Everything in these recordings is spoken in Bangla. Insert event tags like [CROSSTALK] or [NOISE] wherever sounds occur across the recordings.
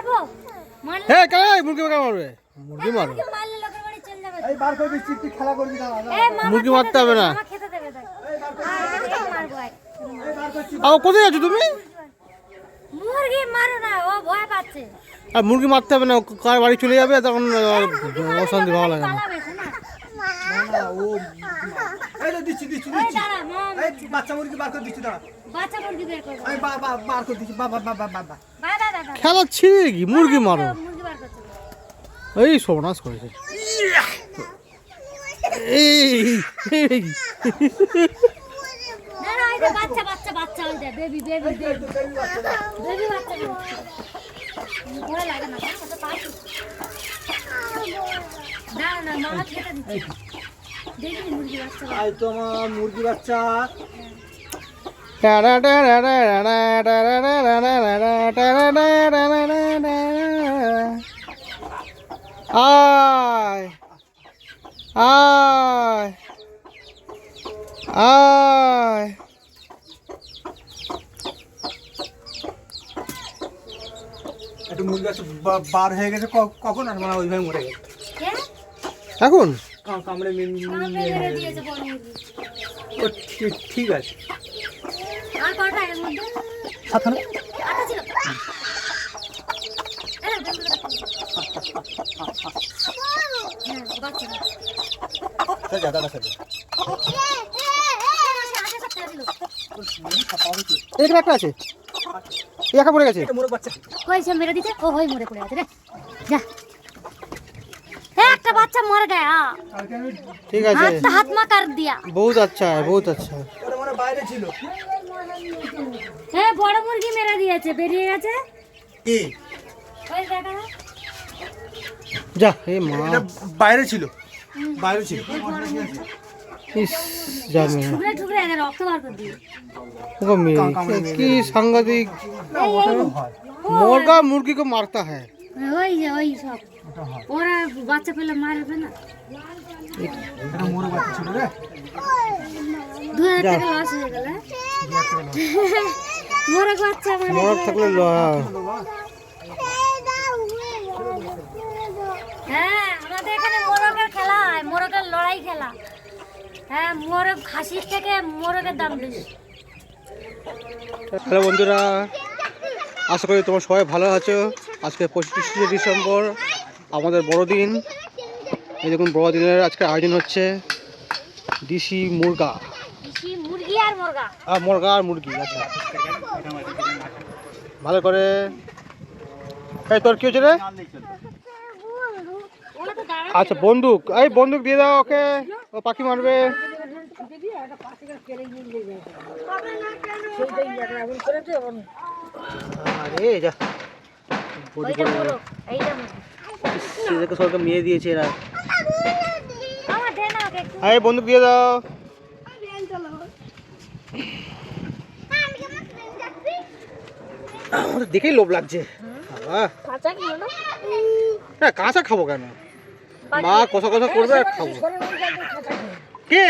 মারবো? মারলে হে কে মুরগি কেন মারবে। মুরগি মারবে। মুরগি মারলে লোকের বাড়ি চলে যাবে। এই বার করে দিচ্ছি তুই খেলা করবি না মুরগি মারতে হবে না। মামা খেতে দেবে দেখ। আয়, এই মারবো আয়। আও কোথায় আছো তুমি? মুরগি মারো না ও ভয় পাচ্ছে। আর মুরগি মারতে হবে না কার বাড়ি চলে যাবে তখন আহ, অশান্তি ভালো লাগে না। পালাবে শোনা না। ও এই দিচ্ছি দিচ্ছি দিচ্ছি। দাঁড়া মামা এই বাচ্চা মুরগি বার করে দিচ্ছি দাঁড়া। বাচ্চা মুরগি বের আমি বার করে দিচ্ছি বা বা বা বা বা। বা বা দাদা দাদা খেলা ছিঁড়ে কি? মুরগি মারো। করতে হবে। এই সর্বনাশ করেছে। এই এই। না না এই যে বাচ্চা বাচ্চা বাচ্চা ওই যে বেবি বেবি বেবি বেবি বাচ্চা। বেরোচ্ছে। লাগে না না না মামা খেতে দিচ্ছে। দেখি মুরগি বাচ্চা। বাচ্চা। আই তো আমার মুরগি বাচ্চা। আয় আয় আয়। একটু মুরগি বা- বার হয়ে গেছে ক- কখন? আর মানে ওইভাবে মরে গেছে। কে? এখন? কামড়ে হয়ে গেছে। ঠিক আছে আর কটা এর মধ্যে? সাতখানা এখানে একটা আছে। একা একটা বাচ্চা মর গয়া। ঠিক আছে। হাত কর দিয়া। বহুত আচ্ছা বহুত আচ্ছা। এ বড় মুরগি মেরে দিয়েছে বেরিয়ে গেছে কি ওই দেখা না যা এ মা এটা বাইরে ছিল বাইরে ছিল ইস জানে ঠুকরে ঠুকরে এনে রক্ত বার করে দিয়ে वो मेरी কি সাংঘাতিক এই এই হয় मुर्गा मुर्गी को मारता है ওই যে ওই সব ওরা বাচ্চা পেলে মারবে না এটা মোরগ বাচ্চা ছিল রে দু হাজার টাকা লস হয়ে গেল মোরগ বাচ্চা মানে। মরক থাকলে ল- হ্যাঁ আমাদের এখানে মোরগের খেলা হয় মোরগের লড়াই খেলা। হ্যাঁ মোরগ খাসির থেকে মোরগের দাম বেশি। হ্যালো বন্ধুরা আশা করি তোমার সবাই ভালো আছো। আজকে পঁচিশে ডিসেম্বর আমাদের বড়দিন। এই দেখুন বড়দিনের আজকে আয়োজন হচ্ছে দিশি মুরগি। আর মুরগা। আর মুরগা আর মুরগি আচ্ছা। ভালো করে। এই তোর কি হচ্ছে রে? আচ্ছা বন্দুক। এই বন্দুক দিয়ে দাও ওকে। ও পাখি মারবে। মেয়ে দিয়েছে এরা। বন্দুক দিয়ে দাও। দেখেই লোভ লাগছে। হ্যাঁ কাঁচা খাব কেন? মা কষা কষা করবে আর খাব। কে।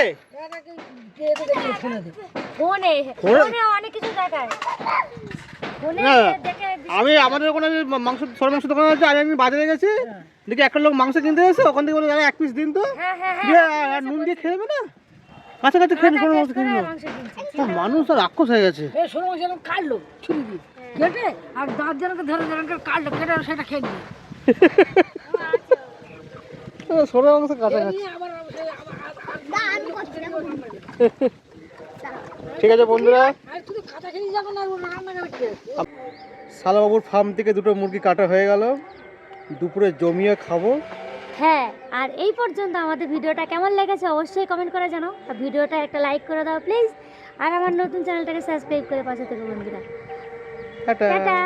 দেখে আমি আমাদের ওখানে মাংস সর মাংস দোকান আছে আমি আমি বাজারে গেছি। দেখি একটা লোক মাংস কিনতে এসে ওখান থেকে বলে এক পিস দিন তো। হ্যাঁ হ্যাঁ হ্যাঁ আর নুন দিয়ে খেয়ে না? কাঁচা কাঁচা খেয়ে সর মাংস খেয়ে মানুষ আর রাক্ষস হয়ে গেছে। এ সরু মাছ এরকম কাটলো ছুরি দিয়ে। কেটে আর দাঁত ধরে কাটলো কেটে সেটা খেয়ে [LAUGHS] নিয়ে মাংস ঠিক আছে বন্ধুরা। শালাবাবুর ফার্ম থেকে দুটো মুরগি কাটা হয়ে গেল। দুপুরে জমিয়ে খাব। হ্যাঁ আর এই পর্যন্ত আমাদের ভিডিওটা কেমন লেগেছে অবশ্যই কমেন্ট করে জানাও। আর ভিডিওটা একটা লাইক করে দাও প্লিজ আর আমার নতুন চ্যানেলটাকে সাবস্ক্রাইব করে পাশে থেকে বন্ধুরা। টাটা। টাটা।